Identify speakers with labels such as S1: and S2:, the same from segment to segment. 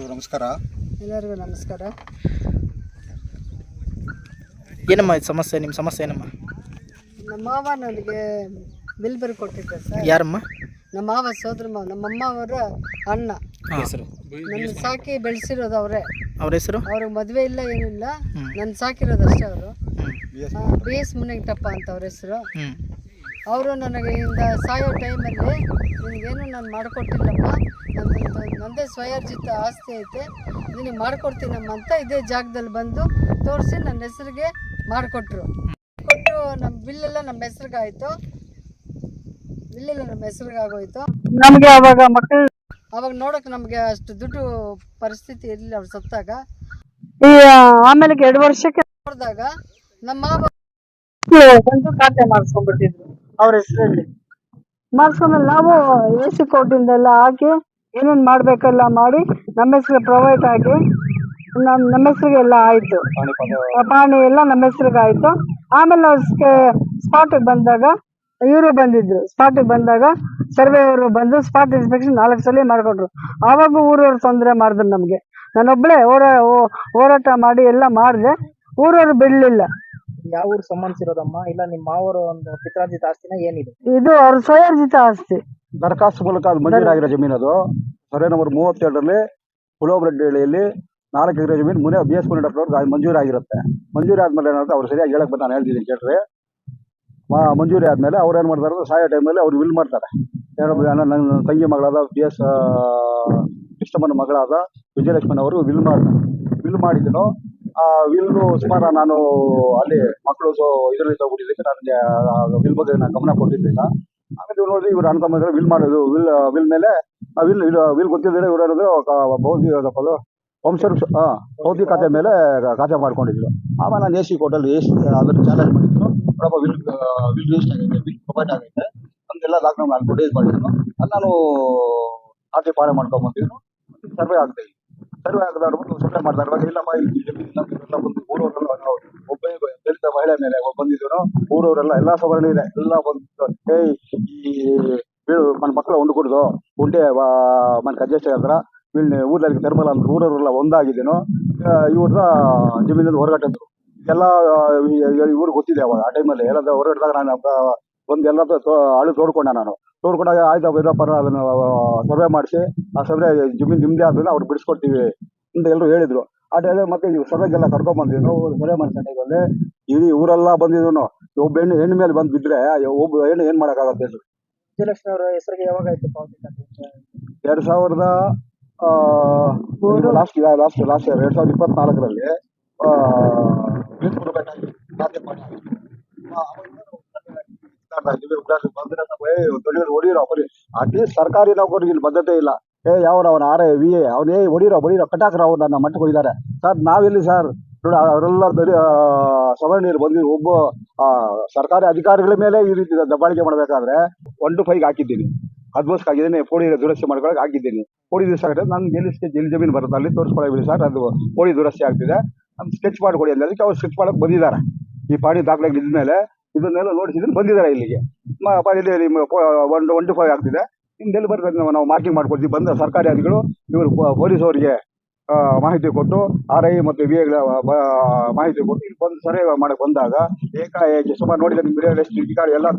S1: ಎಲ್ರಿಗೂ ನಮಸ್ಕಾರ.
S2: ಎಲ್ಲರಿಗೂ ನಮಸ್ಕಾರ.
S3: ಏನಮ್ಮ ಇದು ಸಮಸ್ಯೆ ನಿಮ್ಮ ಸಮಸ್ಯೆ ಏನಮ್ಮ?
S2: ನಮ್ಮ ಮಾವ ನನಗೆ ಬಿಲ್ ಬರ್ ಕೊಟ್ಟಿದ್ದೆ ಸರ್.
S3: ಯಾರಮ್ಮ?
S2: ನಮ್ಮ ಮಾವ ಸೋದರ ಮಾವ ನಮ್ಮ ಅಮ್ಮ ಅವರ ಅಣ್ಣ
S3: ಹೆಸರು?
S2: ನನ್ನ ಸಾಕಿ ಬೆಳೆಸಿರೋದು ಅವರೇ.
S3: ಅವ್ರ ಹೆಸರು?
S2: ಅವ್ರಿಗೆ ಮದುವೆ ಇಲ್ಲ ಏನಿಲ್ಲ. ನನ್ನ ಸಾಕಿರೋದು ಅಷ್ಟೇ ಅವರು. ಬಿ ಎಸ್ ಮುನಿಂಗಟಪ್ಪ ಅಂತ ಅವ್ರ ಹೆಸರು. ಅವರು ನನಗೆ ಇಂದ ಸಾಯೋ ಟೈಮಲ್ಲಿ ನಿನಗೇನು ನಾನು ಮಾಡಿಕೊಟ್ಟಿಲ್ಲಪ್ಪ. ಸ್ವಯರ್ಜಿತ ಆಸ್ತಿ ಐತೆ. ನಿನಗೆ ಮಾಡಿಕೊಡ್ತೀನಮ್ಮ ಅಂತ ಇದೇ ಜಾಗದಲ್ಲಿ ಬಂದು ತೋರಿಸಿ ನನ್ನ ಹೆಸರಿಗೆ ಮಾಡಿಕೊಟ್ರು. ಕೊಟ್ಟು ನಮ್ಮ ಬಿಲ್ಲೆಲ್ಲ ನಮ್ಮ ಹೆಸ್ರಿಗಾಯ್ತು. ಆಯಿತು ಬಿಲ್ಲೆಲ್ಲ ನಮ್ಮ ಹೆಸ್ರಿಗೆ ಆಗೋಯ್ತು ನಮಗೆ ಅವಾಗ ಮಕ್ಕಳು ಅವಾಗ ನೋಡಕ್ಕೆ ನಮಗೆ ಅಷ್ಟು ದುಡ್ಡು ಪರಿಸ್ಥಿತಿ ಇರಲಿಲ್ಲ ಅವ್ರು ಸತ್ತಾಗ. ಈ ಆಮೇಲೆ ಎರಡು ವರ್ಷಕ್ಕೆ ನೋಡಿದಾಗ ನಮ್ಮ ಬಂದು ಖಾತೆ ಮಾಡಿಸ್ಕೊಂಡ್ಬಿಟ್ಟಿದ್ರು ಅವ್ರ ಹೆಸರಲ್ಲಿ. ಮಾಡಿಸ್ಕೊಂಡ್ಮೇಲೆ ನಾವು ಎ ಸಿ ಕೋಟಿಂದೆಲ್ಲ ಹಾಕಿ ಏನೇನು ಮಾಡಬೇಕೆಲ್ಲ ಮಾಡಿ ನಮ್ಮ ಹೆಸ್ರಿಗೆ ಪ್ರೊವೈಡ್ ಆಗಿ ನಮ್ಮ ನಮ್ಮ ಹೆಸ್ರಿಗೆ ಎಲ್ಲ ಆಯಿತು ಪಾಣಿ ಎಲ್ಲ ನಮ್ಮ ಹೆಸ್ರಿಗೆ ಆಯಿತು. ಆಮೇಲೆ ನಾವು ಸ್ಪಾಟಿಗೆ ಬಂದಾಗ ಇವರು ಬಂದಿದ್ರು. ಸ್ಪಾಟಿಗೆ ಬಂದಾಗ ಸರ್ವೆ ಅವರು ಬಂದು ಸ್ಪಾಟ್ ಇನ್ಸ್ಪೆಕ್ಷನ್ ನಾಲ್ಕು ಸಲ ಮಾಡಿಕೊಟ್ರು ಆವಾಗ ಊರವ್ರು ತೊಂದರೆ ಮಾಡಿದ್ರು ನಮಗೆ. ನಾನೊಬ್ಬಳೇ ಹೋರಾ ಹೋ- ಹೋರಾಟ ಮಾಡಿ ಎಲ್ಲ ಮಾಡಿದೆ. ಊರವ್ರು ಬಿಡಲಿಲ್ಲ.
S3: ಯಾವ ಊರು ಸಂಬಂಧಿಸಿರೋದಮ್ಮ? ಇಲ್ಲ ನಿಮ್ಮ ಮಾವರ ಒಂದು ಪಿತ್ರಾರ್ಜಿತ ಆಸ್ತಿನ ಏನಿದೆ?
S2: ಇದು ಅವ್ರ ಸ್ವಯರ್ಜಿತ ಆಸ್ತಿ.
S1: ದರಖಾಸ್ತು ಮೂಲಕ ಅದು ಮಂಜೂರಾಗಿರೋ ಜಮೀನು ಅದು. ಸರ್ವೆ ನಂಬರ್ ಮೂವತ್ತೆರಡರಲ್ಲಿ ಹುಳೋಬ್ರಡ್ಡಿಯಲ್ಲಿ ನಾಲ್ಕು ಎಕರೆ ಜಮೀನು ಮುನೇ ಬಿ ಎಸ್ ಮುನಿಯಪ್ಪನವ್ರಿಗೆ ಮಂಜೂರಾಗಿರುತ್ತೆ ಮಂಜೂರಿ ಆದ್ಮೇಲೆ ಏನಾಗುತ್ತೆ ಅವ್ರು ಸರಿಯಾಗಿ ಹೇಳಕ್ ಬಂದು ನಾನು ಹೇಳ್ತಿದ್ದೀನಿ ಕೇಳ್ರಿ. ಮಂಜೂರಿ ಆದ್ಮೇಲೆ ಅವ್ರು ಏನು ಮಾಡ್ತಾರೆ ಅಂದ್ರೆ ಸಾಯೋ ಟೈಮಲ್ಲಿ ಅವ್ರು ವಿಲ್ ಮಾಡ್ತಾರೆ. ನನ್ನ ತಂಗಿ ಮಗಳಾದ ಬಿ ಎಸ್ ಕೃಷ್ಣಮ್ಮನ ಮಗಳಾದ ವಿಜಯಲಕ್ಷ್ಮನ್ ಅವರು ವಿಲ್ ಮಾಡ್ತಾರೆ ವಿಲ್ ಮಾಡಿದ್ರು ಆ ವಿಲ್ಲು ಸುಮಾರು ನಾನು ಅಲ್ಲಿ ಮಕ್ಕಳು ಸೊ ಇದರಲ್ಲಿ ತಗೊಂಡಿದ್ದಕ್ಕೆ ನನಗೆ ವಿಲ್ ಬಗ್ಗೆ ನಾನು ಗಮನ ಕೊಟ್ಟಿದ್ದಿಲ್ಲ ಆಮೇಲೆ ಇವ್ರು ನೋಡಿ ಇವ್ರು ಅಣ್ಣ ತಮ್ಮ ವಿಲ್ ಮಾಡೋದು ವಿಲ್ ವಿಲ್ ಮೇಲೆ ವಿಲ್ ವಿಲ್ ಗೊತ್ತಿದ್ರೆ ಇವ್ರು ಏನಂದ್ರೆ ಬೌದ್ಧಿ ಅದು ವಂಶರು ಹಾ ಖಾತೆ ಮೇಲೆ ಖಾತೆ ಮಾಡ್ಕೊಂಡಿದ್ರು ಆಮೇಲೆ ನಾನು ಎ ಸಿ ಕೋರ್ಟಲ್ಲಿ ಎ ಸಿ ಅದನ್ನು ಚಾಲೆಂಜ್ ಮಾಡಿದ್ರು ನೋಡಪ್ಪ ವಿಲ್ ವಿಲ್ ರಿಜಿಸ್ಟರ್ ಆಗೈತೆ ವಿಲ್ ಪ್ರೊವೈಡ್ ಆಗೈತೆ ನಮ್ದೆಲ್ಲ ಲಾಕ್ಡೌನ್ ನಾನು ಇದು ಮಾಡಿದ್ರು ಅದು ನಾನು ಖಾತೆ ಪಾಳೆ ಮಾಡ್ಕೊಂಬಂದಿದ್ರು ಸರ್ವೆ ಆಗ್ತಾ ಸರ್ವೆ ಆಗದ ಸರ್ವೆ ಮಾಡ್ತಾ ಇಲ್ಲಮ್ಮ ಇಲ್ಲಿ ಬಂದು ಊರವರೆಲ್ಲ ದಲಿತ ಮಹಿಳೆ ಮೇಲೆ ಬಂದಿದ್ರು ಊರವರೆಲ್ಲ ಎಲ್ಲಾ ಸವರಣಿ ಇದೆ. ಎಲ್ಲ ಬಂದು, ಏಯ್, ಈ ಮನ್ ಮಕ್ಕಳು ಉಂಡು ಕುಡ್ದು ಉಂಡೆ ಮನ್ ಅಡ್ಜಸ್ಟ್ ಹತ್ರ ಇಲ್ಲಿ ಊರ್ಲಿ ತರ್ಮಲ್ಲ ಅಂದ್ರೆ. ಊರವರೆಲ್ಲ ಒಂದಾಗಿದ್ದೇನು. ಇವ್ರ ಜಮೀನಿಂದ ಹೊರಗಟ್ಟಿದ್ರು ಎಲ್ಲಾ ಇವ್ರಿಗೆ ಗೊತ್ತಿದೆ ಅವಾಗ, ಆ ಟೈಮಲ್ಲಿ. ಎಲ್ಲ ಹೊರಗಡೆದಾಗ ನಾನು ಒಂದು ಎಲ್ಲ ಆಳು ತೋಡ್ಕೊಂಡ ನಾನು. ತೋಡ್ಕೊಂಡಾಗ ಆಯ್ತು ಇರಪ್ಪ ಅದನ್ನ ಸರ್ವೆ ಮಾಡಿಸಿ, ಆ ಸರ್ವೆ ಜಮೀನ್ ನಿಮ್ದೇ ಆದ್ರೆ ಅವ್ರು ಬಿಡಿಸ್ಕೊಡ್ತೀವಿ ಅಂತ ಎಲ್ಲರೂ ಹೇಳಿದ್ರು. ಆ ಟೈಮ್ ಮತ್ತೆ ಇವ್ರು ಸರ್ವೆಗೆಲ್ಲ ಕರ್ಕೊಂಡ್ ಬಂದಿದ್ರು ಸರ್ವೆ ಮಾಡ್ಕೊಂಡೆ ಇಡೀ ಊರೆಲ್ಲ ಬಂದಿದ್ರು ಒಬ್ಬ ಹೆಣ್ಣು ಹೆಣ್ಣು ಮೇಲೆ ಬಂದು ಬಿದ್ರೆ ಒಬ್ಬ ಹೆಣ್ಣು ಏನ್ ಮಾಡಕ್ಕಾಗತ್ತೆ ಹೇಳಿ?
S3: ವಿಜಯಲಕ್ಷ್ಮಿ ಅವರ ಹೆಸರಿಗೆ ಯಾವಾಗ ಆಯ್ತು?
S1: ಎರಡ್ ಸಾವಿರದ ಲಾಸ್ಟ್ ಲಾಸ್ಟ್ ಲಾಸ್ಟ್ ಇಯರ್ ಎರಡ್ ಸಾವಿರದ ಇಪ್ಪತ್ನಾಲ್ಕರಲ್ಲಿ ಹೊಡಿರೋ ಅಟ್ಲೀಸ್ಟ್ ಸರ್ಕಾರಿ ನೌಕರಿಗೆ ಇಲ್ಲಿ ಬದ್ಧತೆ ಇಲ್ಲ. ಏ ಯಾವ ಅವನ ಆರ್ ಎ ವಿ ಎ ಅವನೇ ಹೊಡಿರೋ ಹೊಡಿರೋ ಕಟಾಕ್ರ ಅವ್ರು ನನ್ನ ಮಟ್ಟಕ್ಕೆ ಹೋಗಿದ್ದಾರೆ. ಸರ್ ನಾವೆಲ್ಲಿ ಸರ್ ನೋಡಿ ಅವರೆಲ್ಲ ದಲಿ ಸವರ್ಣೀರು ಬಂದು ಒಬ್ಬ ಸರ್ಕಾರಿ ಅಧಿಕಾರಿಗಳ ಮೇಲೆ ಈ ರೀತಿ ದಬ್ಬಾಳಿಕೆ ಮಾಡಬೇಕಾದ್ರೆ ಒನ್ ಟು ಫೈವ್ ಹಾಕಿದ್ದೀನಿ. ಆಗಿದ್ದೀನಿ ಪೋಡಿ ದುರಸ್ತಿ ಮಾಡ್ಕೊಳಕ್ಕೆ ಹಾಕಿದ್ದೀನಿ. ಪೋಡಿ ದಿವಸ ನಾನು ಗೆಲ್ಲಿಸ್ಕೆ ಎಲ್ಲಿ ಜಮೀನು ಬರುತ್ತೆ ಅಲ್ಲಿ ತೋರಿಸ್ಕೊಳ್ಳಿ ಸರ್. ಅದು ಪೋಡಿ ದುರಸ್ತಿ ಆಗ್ತಿದೆ. ನಮ್ಮ ಸ್ಕೆಚ್ ಮಾಡಿಕೊಡಿ ಅಂದ್ರೆ ಅದಕ್ಕೆ ಅವ್ರು ಸ್ಕೆಚ್ ಮಾಡಕ್ಕೆ ಬಂದಿದ್ದಾರೆ. ಈ ಪಾಡಿ ದಾಖಲೆ ಇದ್ಮೇಲೆ ಇದನ್ನೆಲ್ಲ ನೋಡಿಸಿದ್ರೆ ಬಂದಿದ್ದಾರೆ ಇಲ್ಲಿಗೆ. ಇಲ್ಲಿ ನಿಮ್ಮ ಒನ್ ಒನ್ ಟು ಫೈವ್ ಆಗ್ತಿದೆ. ನಿಮ್ದೆಲ್ಲಿ ಬರ್ತದೆ? ನಾವು ಮಾರ್ಕಿಂಗ್ ಮಾಡ್ಕೊಡ್ತೀವಿ. ಬಂದ ಸರ್ಕಾರಿ ಅಧಿಕಾರಿಗಳು, ಇವರು ಪೊಲೀಸ್ ಅವರಿಗೆ ಮಾಹಿತಿ ಕೊಟ್ಟು ಆರ್ ಐ ಮತ್ತು ವಿ ಎಗಳ ಮಾಹಿತಿ ಕೊಟ್ಟು ಇಲ್ಲಿ ಬಂದು ಸರ್ವೆ ಮಾಡಕ್ ಬಂದಾಗ ಏಕಾಏಕಿ ಸುಮಾರು ನೋಡಿದ್ರೆ ನಿಮ್ಮ ಮಿಡಿಯಲ್ ಎಷ್ಟು ಎಲ್ಲ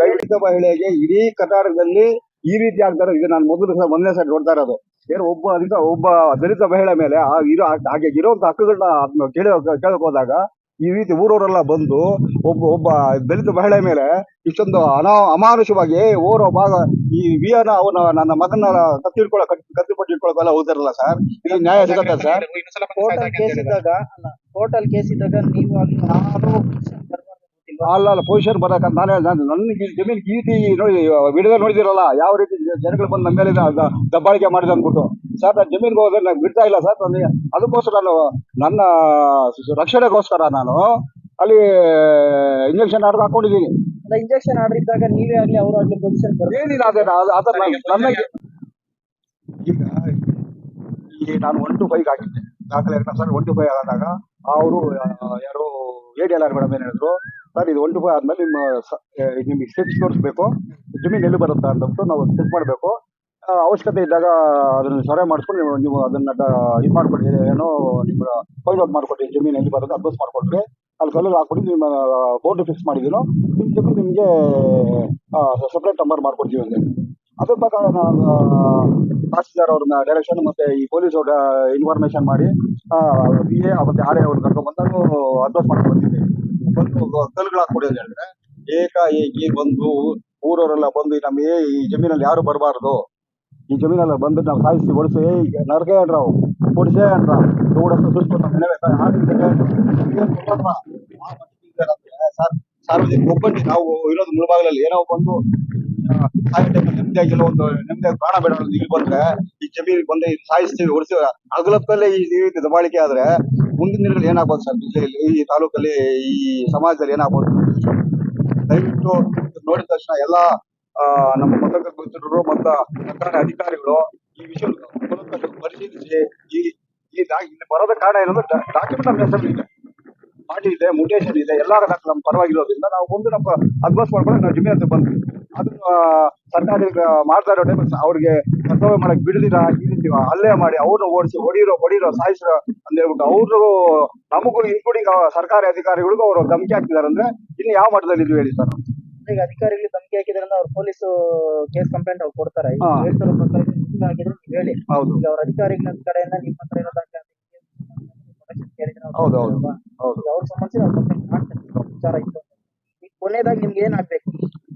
S1: ದಲಿತ ಮಹಿಳೆಗೆ ಇಡೀ ಕರ್ನಾಟಕದಲ್ಲಿ ಈ ರೀತಿ ಆಗ್ತಾರೆ ಇದು ನಾನು ಮೊದಲು ಸಹ ಒಂದನೇ ಸರಿ ನೋಡ್ತಾ ಇರೋದು. ಏನು ಒಬ್ಬ ಅಧಿಕ, ಒಬ್ಬ ದಲಿತ ಮಹಿಳೆ ಮೇಲೆ ಇರೋ ಹಾಗೆ ಇರೋವಂಥ ಹಕ್ಕುಗಳನ್ನ ಕೇಳಿ, ಕೇಳಕ್ ಹೋದಾಗ ಈ ರೀತಿ ಊರವರೆಲ್ಲ ಬಂದು ಒಬ್ಬ ಒಬ್ಬ ದಲಿತ ಮಹಿಳೆ ಮೇಲೆ ಇಷ್ಟೊಂದು ಅನಾ ಅಮಾನುಷವಾಗಿ ಓರೋ ಭಾಗ ಈ ವಿಯನ ಅವನ ನನ್ನ ಮಗನ ಕತ್ತಿಡ್ಕೊಳ್ಳೋ ಕತ್ತಿಪಟ್ಟು ಇಟ್ಕೊಳ್ಳೋಕೆಲ್ಲ ಹೋಗ್ತಾರಲ್ಲ ಸರ್ ಇಲ್ಲಿ ನ್ಯಾಯ ಸಿಗತ್ತೆ ಸರ್
S3: ಟೋಟಲ್ ಕೇಸ್ ಇದ್ದಾಗ ಅಲ್ಲ ಟೋಟಲ್ ಕೇಸ್ ಇದ್ದಾಗ ನೀವು ನಾನು
S1: ಅಲ್ಲ ಅಲ್ಲ ಪೊಸಿಷನ್ ಬರಕಂತ ನಾನೇ ನಾನು ಜಮೀನ್ ಈ ಜಮೀನು ಈ ರೀತಿ ನೋಡಿ ವಿಡಿಯೋ ನೋಡಿದಿರಲ್ಲ ಯಾವ ರೀತಿ ಜನಗಳು ಬಂದು ನಮ್ಮ ಮೇಲೆ ದಬ್ಬಾಳಿಕೆ ಮಾಡಿದೆ ಅಂದ್ಬಿಟ್ಟು. ಸರ್ ನಾನು ಜಮೀನ್ ಹೋದ್ರೆ ನಾನು ಬಿಡ್ತಾ ಇಲ್ಲ ಸರ್ ನನಗೆ ಅದಕ್ಕೋಸ್ಕರ ನಾನು ನನ್ನ ರಕ್ಷಣೆಗೋಸ್ಕರ ನಾನು ಅಲ್ಲಿ ಇಂಜೆಕ್ಷನ್ ಆರ್ಡರ್ ಹಾಕೊಂಡಿದ್ದೀನಿ.
S3: ಇಂಜೆಕ್ಷನ್ ಆರ್ಡರ್ ಇದ್ದಾಗ ನೀವೇ ಆಗಲಿ ಅವರು ಆಗಲಿ ಪೊಸಿಷನ್
S1: ಏನಿಲ್ಲ ಅದೇ ಅದು ಅದರ ನನಗೆ ಈಗ ಈ ನಾನು ಒನ್ ಟು ಫೈವ್ ಹಾಕಿದ್ದೆ. ದಾಖಲೆ ಸರ್ ಒನ್ ಟು ಫೈವ್ ಆದಾಗ. ಅವರು ಯಾರು A D L R madam ಏನ್ ಹೇಳಿದ್ರು? ಸರ್, ಇದು ಒಲ್ಡ್ ಬಾಯ್ ಆದ್ಮೇಲೆ ನಿಮ್ಮ ನಿಮ್ಗೆ ಸ್ಟೆಚ್ ತೋರಿಸ್ಬೇಕು. ಜಮೀನು ಎಲ್ಲಿ ಬರುತ್ತೆ ಅಂದ್ಬಿಟ್ಟು ನಾವು ಚೆಕ್ ಮಾಡಬೇಕು. ಅವಶ್ಯಕತೆ ಇದ್ದಾಗ ಅದನ್ನ ಸರ್ವೆ ಮಾಡಿಸ್ಕೊಂಡು ನೀವು ನೀವು ಅದನ್ನ ಇದು ಮಾಡ್ಕೊಡಿ, ಏನೋ ನಿಮ್ಮ ಫೈಲ್ ಔಟ್ ಮಾಡ್ಕೊಡಿ, ಜಮೀನು ಎಲ್ಲಿ ಬರುತ್ತೆ ಅಡ್ರೆಸ್ ಮಾಡ್ಕೊಡ್ರಿ ಅಲ್ಲಿ ಕಲ್ಲಲ್ಲಿ ಹಾಕ್ಬಿಟ್ಟು ನಿಮ್ಮ ಬೋರ್ಡ್ ಫಿಕ್ಸ್ ಮಾಡಿದೀನೋ ನಿಮ್ಮ ಜಮೀನು ನಿಮಗೆ ಸಪ್ರೇಟ್ ನಂಬರ್ ಮಾಡ್ಕೊಡ್ತೀವಿ ಅಂತ ಅದ್ರ ಪ್ರಕಾರ ನಾನು ತಹಸೀಲ್ದಾರ್ ಅವ್ರನ್ನ ಡೈರೆಕ್ಷನ್ ಮತ್ತೆ ಈ ಪೊಲೀಸ್ ಅವ್ರ ಇನ್ಫಾರ್ಮೇಶನ್ ಮಾಡಿ ಬಿ ಎ ಮತ್ತೆ ಆರ್ ಎ ಅವ್ರನ್ನ ಕರ್ಕೊಂಡ್ ಬಂದು ಅಡ್ರೆಸ್ ಮಾಡ್ಕೊಂಡು ಬಂದಿದ್ದೆ ಬಂದು ಕಲ್ಲುಗಳು ಹಾಕ್ಕೊಡಿ ಅಂತ ಹೇಳಿದ್ರೆ, ಏಕಾಏಕಿ ಬಂದು ಊರವರೆಲ್ಲ ಬಂದು ನಮಗೆ, ಈ ಜಮೀನಲ್ಲಿ ಯಾರು ಬರಬಾರ್ದು? ಈ ಜಮೀನಲ್ಲಿ ಬಂದು ನಾವು ಸಾಯಿಸಿ ಓಡಿಸಿ ನರಕೆ ಅಂಡ್ರಾವು ಓಡಿಸೇ ಅಂಡ್ರ ಓಡಿಸು ನಮ್ಮ ಸರ್ ಸಾರ್ವಜನಿಕ ಒಬ್ಬಟ್ಟು ನಾವು ಇರೋದು ಮುಳಬಾಗಿಲಲ್ಲಿ, ಏನೋ ಬಂದು ಆ, ನೆಮ್ಮದಿಯಾಗಿಲ್ಲ ಒಂದು ನೆಮ್ಮದಿಯಾಗಿ ಪ್ರಾಣ ಬೇಡ ಅನ್ನೋದು ಇಲ್ಲಿ ಬಂದ್ರೆ ಈ ಜಮೀನಿಗೆ ಬಂದ್ರೆ ಸಾಯಿಸ್ತೀವಿ ಹೊಡಿಸ್ತೀವಿ ಅಗಲಕ್ಕಲ್ಲೇ ಈ ರೀತಿ ದಬಾಳಿಕೆ ಆದ್ರೆ ಮುಂದಿನ ದಿನಗಳಲ್ಲಿ ಏನಾಗ್ಬೋದು ಸರ್? ಜಿಲ್ಲೆಯಲ್ಲಿ ಈ ತಾಲೂಕಲ್ಲಿ ಈ ಸಮಾಜದಲ್ಲಿ ಏನಾಗ್ಬೋದು? ದಯವಿಟ್ಟು ಇದು ನೋಡಿದ ತಕ್ಷಣ ಎಲ್ಲ ನಮ್ಮ ಪತ್ರಕರ್ತ ಮಿತ್ರರು ಮತ್ತು ಸರ್ಕಾರಿ ಅಧಿಕಾರಿಗಳು ಈ ವಿಷಯ ಪರಿಶೀಲಿಸಿ ಈ ಈ ಬರೋದ ಕಾರಣ ಏನಂದ್ರೆ ಡಾಕ್ಯುಮೆಂಟ್ ನಮ್ಮ ಹೆಸರಲ್ಲಿ ಪಾರ್ಟಿ ಇದೆ ಮುಟೇಶನ್ ಇದೆ ಎಲ್ಲರ ನಮ್ಮ ಪರವಾಗಿರೋದ್ರಿಂದ ನಾವು ಮುಂದೆ ನಮ್ಮ ಅಡ್ವಾನ್ಸ್ ಮಾಡ್ಕೊಂಡು ನಾವು ಜಮೀನು ಅಂತ ಬಂದ್ವಿ. ಅದನ್ನ ಸರ್ಕಾರ ಮಾಡ್ತಾ ಇರೋ ಟೈಮ್ ಅವ್ರಿಗೆ ಕರ್ತವ್ಯ ಮಾಡಕ್ ಬಿಡದಿರ ಈ ರೀತಿ ಹಲ್ಲೆ ಮಾಡಿ ಅವ್ರನ್ನ ಓಡಿಸಿ ಹೊಡಿರೋ ಹೊಡಿರೋ ಸಾಯಿಸ್ರ ಅಂತ ಹೇಳ್ಬಿಟ್ಟು ಅವರು ನಮಗೂ ಇನ್ಕ್ಲೂಡಿಂಗ್ ಸರ್ಕಾರಿ ಅಧಿಕಾರಿಗಳಿಗೂ ಅವರು ಧಮಕಿ ಹಾಕ್ತಿದಾರೆ ಅಂದ್ರೆ ಇನ್ನು ಯಾವ ಮಟ್ಟದಲ್ಲಿ ಇದ್ವಿ ಹೇಳಿ ಸರ್?
S3: ಈಗ ಅಧಿಕಾರಿಗಳು ಧಮಕಿ ಅಂದ್ರೆ ಅವ್ರು ಪೊಲೀಸ್ ಕೇಸ್ ಕಂಪ್ಲೇಂಟ್ ಅವ್ರು ಕೊಡ್ತಾರೆ. ಹೇಳ್ತಿರೋ ಪ್ರಕಾರ ನೀವು ಹೇಳಿ.
S1: ಹೌದು.
S3: ಈಗ ಅವ್ರ ಅಧಿಕಾರಿಗಳ ಕಡೆಯಿಂದ ನಿಮ್ಮ ಹತ್ರ
S1: ಹೌದು, ಹೌದು. ಹೌದು.
S3: ಅವ್ರ ಸಂಬಂಧಿಸಿ ಅವ್ರು ಕಂಪ್ಲೇಂಟ್ ಮಾಡ್ತಾರೆ ವಿಚಾರ ಇತ್ತು. ಕೊನೆಯದಾಗಿ ನಿಮ್ಗೆ ಏನಾಗ್ಬೇಕು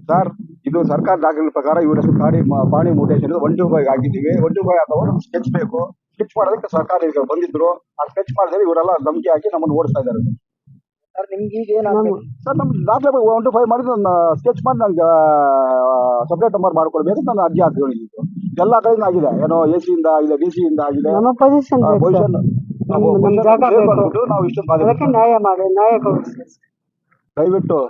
S1: ಸರ್ ಇದು ಸರ್ಕಾರ ದಾಖಲೆ ಪ್ರಕಾರ ಇವರ ಹೆಸರು ಕಾಡಿ ಪಾಣಿ ಮುಟೇಶನ್ ಒನ್ ಟು ಫೈವ್ ಹಾಕಿದ್ದೀವಿ. ಒನ್ ಟು ಫೈವ್ ಹಾಕೋರು ಸ್ಕೆಚ್ ಬೇಕು. ಸ್ಕೆಚ್ ಮಾಡೋದಕ್ಕೆ ಸರ್ಕಾರ ಈಗ ಬಂದಿದ್ರು. ಆ ಸ್ಕೆಚ್ ಮಾಡಿದ್ರೆ ಇವರೆಲ್ಲ ಧಮಕಿ ಹಾಕಿ ನಮ್ಮನ್ನು ಓಡಿಸ್ತಾ ಇದ್ದಾರೆ.
S3: ಸರ್ ನಿಮ್ಗೆ ಈಗ ಏನಾದ್ರು
S1: ಸರ್ ನಮ್ಗೆ ದಾಖಲೆ ಒನ್ ಟು ಫೈವ್ ಮಾಡಿದ್ರೆ ನನ್ನ ಸ್ಕೆಚ್ ಮಾಡಿ ನಂಗೆ ಸಪ್ರೇಟ್ ನಂಬರ್ ಮಾಡ್ಕೊಳ್ಬೇಕು ಅಂತ ನಾನು ಅರ್ಜಿ ಹಾಕಿದ್ದು ಎಲ್ಲ ಕಡೆಯಿಂದ ಆಗಿದೆ. ಏನೋ ಎ ಸಿ ಇಂದ ಆಗಿದೆ ಡಿ ಸಿ ಇಂದ ಆಗಿದೆ.
S2: ಪೊಸಿಷನ್.
S1: ನಾವು ಇಷ್ಟೊಂದು
S2: ನ್ಯಾಯ ಮಾಡಿ ನ್ಯಾಯ
S1: ದಯವಿಟ್ಟು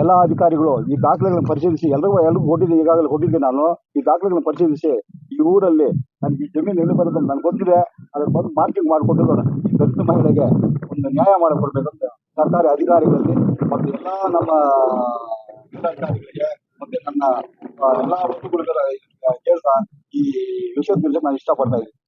S1: ಎಲ್ಲ ಅಧಿಕಾರಿಗಳು ಈ ದಾಖಲೆಗಳನ್ನು ಪರಿಶೀಲಿಸಿ ಎಲ್ಲರಿಗೂ ಎಲ್ಲರಿಗೂ ಕೊಟ್ಟಿದ್ದೆ, ಈಗಾಗಲೇ ಕೊಟ್ಟಿದ್ದೆ ನಾನು. ಈ ದಾಖಲೆಗಳನ್ನು ಪರಿಶೀಲಿಸಿ, ಈ ಊರಲ್ಲಿ ನನಗೆ ಈ ಜಮೀನು ಎಲ್ಲಿ ಬರುತ್ತೆ ನನಗೆ ಗೊತ್ತಿದೆ. ಅದ್ರ ಬಂದು ಮಾರ್ಕಿಂಗ್ ಮಾಡಿಕೊಟ್ಟು ಈ ದಲಿತ ಮಹಿಳೆಗೆ ಒಂದು ನ್ಯಾಯ ಮಾಡಿಕೊಡ್ಬೇಕಂತ ಸರ್ಕಾರಿ ಅಧಿಕಾರಿಗಳಲ್ಲಿ ಮತ್ತು ಎಲ್ಲ ನಮ್ಮ ಜಿಲ್ಲಾಧಿಕಾರಿಗಳಿಗೆ ಮತ್ತೆ ನನ್ನ ಎಲ್ಲ ವಸ್ತುಗಳಿಗೆಲ್ಲ ಈ ವಿಷಯ ಮೇಲೆ ನಾನು ಇಷ್ಟಪಡ್ತಾ ಇದ್ದೀನಿ.